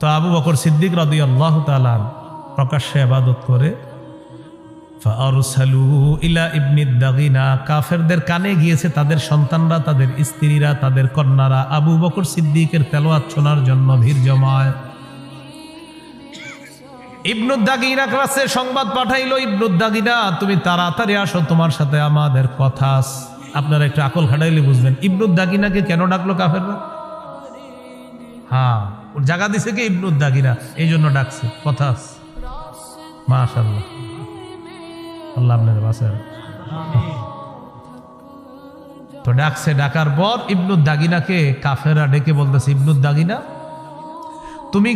তো আবু বকর সিদ্দিক রদি আল্লাহ তালান প্রকাশ্যে আবাদত করে ইলা ইবনিদ দাগিনা কাফেরদের কানে গিয়েছে তাদের সন্তানরা, তাদের স্ত্রীরা, তাদের কন্যারা। আবু বকর সিদ্দিকের তেলোয়াত শোনার জন্য ভিড় জমায়। ইবনুদ্দাগিনা কাছে সংবাদ পাঠাইলো ইবনুদ্দাগিনা তুমি তাড়াতাড়ি আসো, তোমার সাথে আমাদের কথা। আপনারা একটু আকল খাটাইলে বুঝবেন। ইবনুদ্দাগিনাকে কেন ডাকলো কাফেররা? হ্যাঁ। ওর জায়গা দিছে কি ইবনুদ্দাগিনা এই জন্য ডাকছে। কথা আছে। মাশাআল্লাহ। আল্লাহ আপনার বাসায় তো ডাকছে, ডাকার পর ইবনুদ্দাগিনাকে কাফেরা ডেকে বলতেছে ইবনুদ দাগিনা তুমি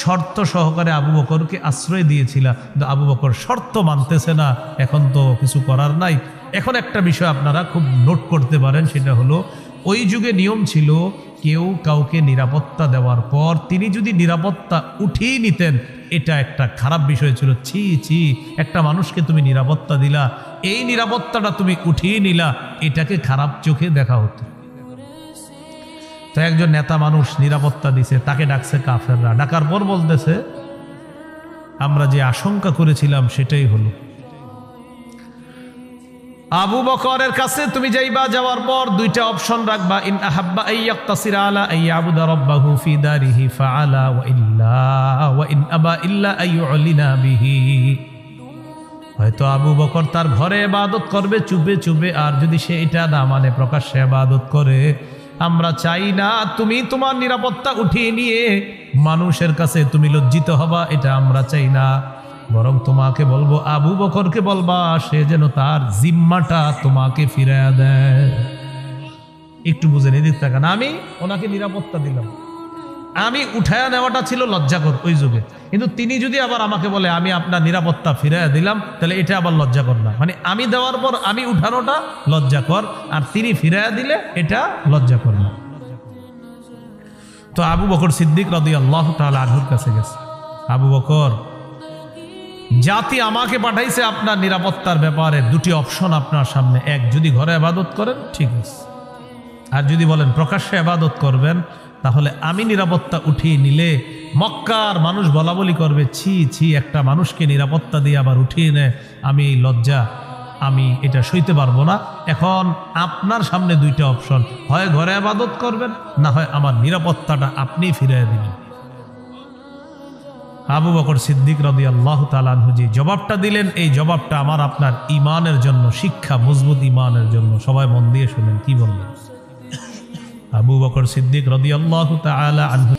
শর্ত সহকারে আবু বকরকে আশ্রয় দিয়েছিলা, কিন্তু আবু বকর শর্ত মানতেছে না। এখন তো কিছু করার নাই। এখন একটা বিষয় আপনারা খুব নোট করতে পারেন, সেটা হলো, ওই যুগে নিয়ম ছিল কেউ কাউকে নিরাপত্তা দেওয়ার পর তিনি যদি নিরাপত্তা উঠিয়ে নিতেন, এটা একটা খারাপ বিষয় ছিল। ছি ছি, একটা মানুষকে তুমি নিরাপত্তা দিলা, এই নিরাপত্তাটা তুমি উঠিয়ে নিলা, এটাকে খারাপ চোখে দেখা হতো। তো একজন নেতা মানুষ নিরাপত্তা দিছে, তাকে ডাকছে কাফেররা। ডাকার পর বলতেছে, আমরা যে আশঙ্কা করেছিলাম সেটাই হলো। আবু বকরের কাছে তুমি যাইবা, যাওয়ার পর দুইটা অপশন রাখবা। ইন আহাব্বা আইয়াক্তাসিরা আলা আইয়াবুদা রাব্বাহু ফি দারিহি ফাআলা ওয়া ইল্লা ওয়া ইন আবা ইল্লা আইয়ুলিনা বিহি। হয়তো আবু বকর তার ঘরে ইবাদত করবে, চুপে চুপে, আর যদি সে এটা না মানে প্রকাশ্যে ইবাদত করে, আমরা চাই না তুমি তোমার নিরাপত্তা উঠিয়ে নিয়ে মানুষের কাছে তুমি লজ্জিত হবা, এটা আমরা চাই না। বরং তোমাকে বলব, আবু বকরকে বলবা, সে যেন তার জিম্মাটা তোমাকে ফিরাইয়া দেয়। একটু বুঝে নিদিক থাকেন আমি ওনাকে নিরাপত্তা দিলাম। আমি উঠায়া নেওয়াটা ছিল লজ্জাকর ওই যুগে। কিন্তু তিনি যদি আবার আমাকে বলে, আমি আপনার নিরাপত্তা ফিরাইয়া দিলাম, তাহলে এটা আবার লজ্জাকর না। মানে আমি দেওয়ার পর আমি উঠানোটা লজ্জাকর, আর তিনি ফিরাইয়া দিলে এটা লজ্জাকর না। তো আবু বকর সিদ্দিক রদি আল্লাহ তাহলে আহুর কাছে গেছে। আবু বকর জাতি আমাকে পাঠাইছে আপনার নিরাপত্তার ব্যাপারে। দুটি অপশন আপনার সামনে। এক, যদি ঘরে আবাদত করেন, ঠিক আছে। আর যদি বলেন, প্রকাশ্যে আবাদত করবেন, তাহলে আমি নিরাপত্তা উঠিয়ে নিলে মক্কার মানুষ বলা বলি করবে, ছি ছি, একটা মানুষকে নিরাপত্তা দিয়ে আবার উঠিয়ে নেয় আমি এই লজ্জা, আমি এটা সইতে পারব না। এখন আপনার সামনে দুইটা অপশন হয় ঘরে আবাদত করবেন, না হয় আমার নিরাপত্তাটা আপনি ফিরিয়ে দিবেন। আবু বকর সিদ্দিক রদি আল্লাহ তালানহু যে জবাবটা দিলেন, এই জবাবটা আমার আপনার ইমানের জন্য, শিক্ষা মজবুত ইমানের জন্য। সবাই মন দিয়ে শুনেন, কি বললেন? আবু বকর সিদ্দিক রদি আল্লাহ তালা আনহু